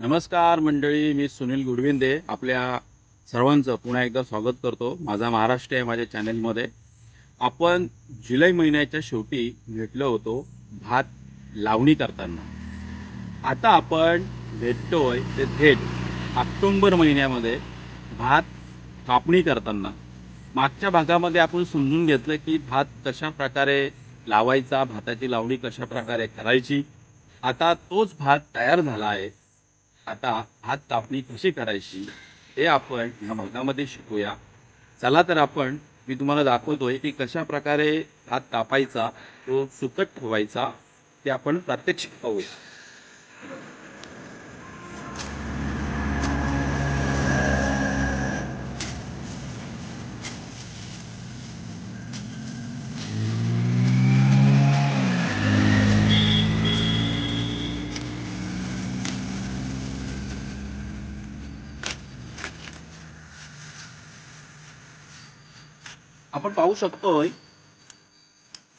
नमस्कार मंडळी मी सुनील गुडविंदे. आपल्या सर्वांचं पुन्हा एकदा स्वागत करतो. माझा महाराष्ट्र आहे माझ्या चॅनेलमध्ये. आपण जुलै महिन्याच्या शेवटी भेटलो होतो भात लावणी करताना. आता आपण भेटतोय ते थेट ऑक्टोंबर महिन्यामध्ये भात कापणी करताना. मागच्या भागामध्ये आपण समजून घेतलं की भात कशा प्रकारे लावायचा भाताची लावणी कशा प्रकारे करायची. आता तोच भात तयार झाला आहे. आता हात कापणी कशी करायची हे आपण ह्या भागामध्ये शिकूया. चला तर आपण मी तुम्हाला दाखवतोय की कशा प्रकारे हात कापायचा तो सुकट ठेवायचा ते आपण प्रात्यक्षिक पाहूया. आपण पाहू शकतोय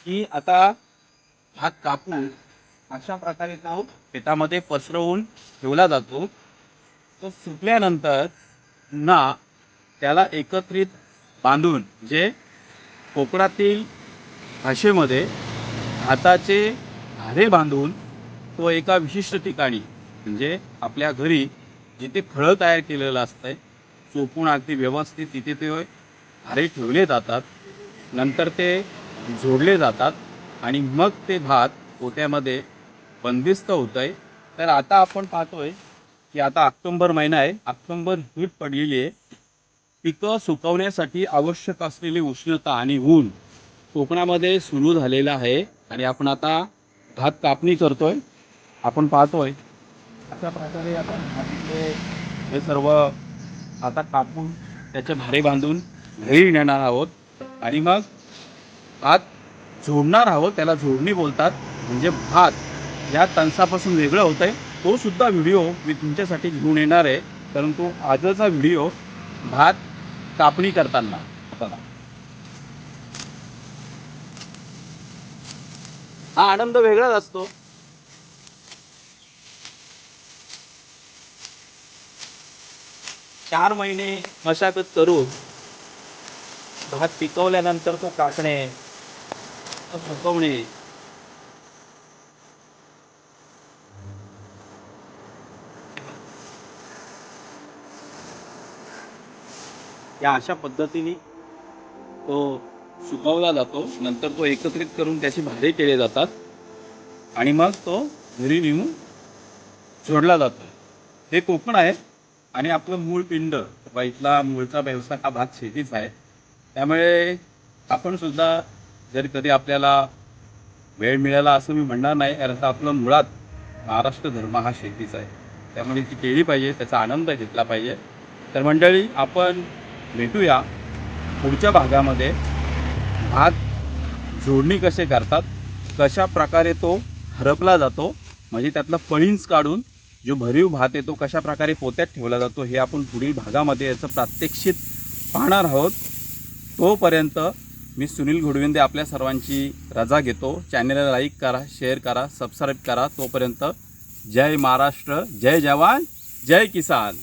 की आता हात कापून अशा प्रकारे तो शेतामध्ये पसरवून ठेवला जातो. तो सुकल्यानंतर ना त्याला एकत्रित बांधून जे कोकणातील भाषेमध्ये हाताचे धारे बांधून तो एका विशिष्ट ठिकाणी म्हणजे आपल्या घरी जिथे फळं तयार केलेलं असतंय चोपून अगदी व्यवस्थित तिथे ते आरे ठेवले जातात नंतर ते जोडले जातात आणि मग ते भात पोत्यामध्ये बंदिस्त होत आहे तर आता आपण पाहतोय की आता ऑक्टोंबर महिना आहे. ऑक्टोंबर हीट पडलेली आहे. पिकं सुकवण्यासाठी आवश्यक असलेली उष्णता आणि ऊन कोकणामध्ये सुरू झालेलं आहे आणि आपण आता भात कापणी करतोय. आपण पाहतोय. अशा प्रकारे आपण भाताचे हे सर्व आता कापून त्याचे भारे बांधून घरी नेणार आहोत. आणि मग भात झोडणार आहोत. त्याला झोडणी बोलतात. म्हणजे भात. या तणसापासून वेगळं होत आहे तो सुद्धा व्हिडिओ मी तुमच्यासाठी घेऊन येणार आहे. परंतु आजचा व्हिडिओ भात कापणी करताना. हा आनंद वेगळाच असतो. चार महिने मशागत करून भात पिकवल्यानंतर तो काकणे. सुकवणे. या अशा पद्धतीने तो सुकवला जातो. नंतर तो एकत्रित करून त्याचे भारे केले जातात. आणि मग तो घरी नेऊन सोडला जातो. हे कोकण आहे आणि आपलं मूळ पिंड वाईटला इथला मूळचा व्यवसाय हा भात शेतीच आहे. त्यामुळे आपण सुद्धा जर कधी आपल्याला वेळ मिळाला असं मी म्हणणार नाही कारण आपलं मुळात महाराष्ट्र धर्म हा शेतीचा आहे. त्यामुळे ती केली पाहिजे त्याचा आनंद घेतला पाहिजे. तर मंडळी आपण भेटूया पुढच्या भागामध्ये. भात जोडणी कसे करतात कशा प्रकारे तो हरपला जातो म्हणजे त्यातला पळींच काढून जो भरीव भात आहे तो कशा प्रकारे पोत्यात ठेवला जातो हे आपण पुढील भागामध्ये याचं प्रात्यक्षित पाहणार आहोत. तोपर्यंत मी सुनील घोडविंदे आपल्या सर्वांची रजा घेतो. चॅनलला लाईक करा शेअर करा सबस्क्राईब करा. तोपर्यंत जय महाराष्ट्र जय जवान जय किसान.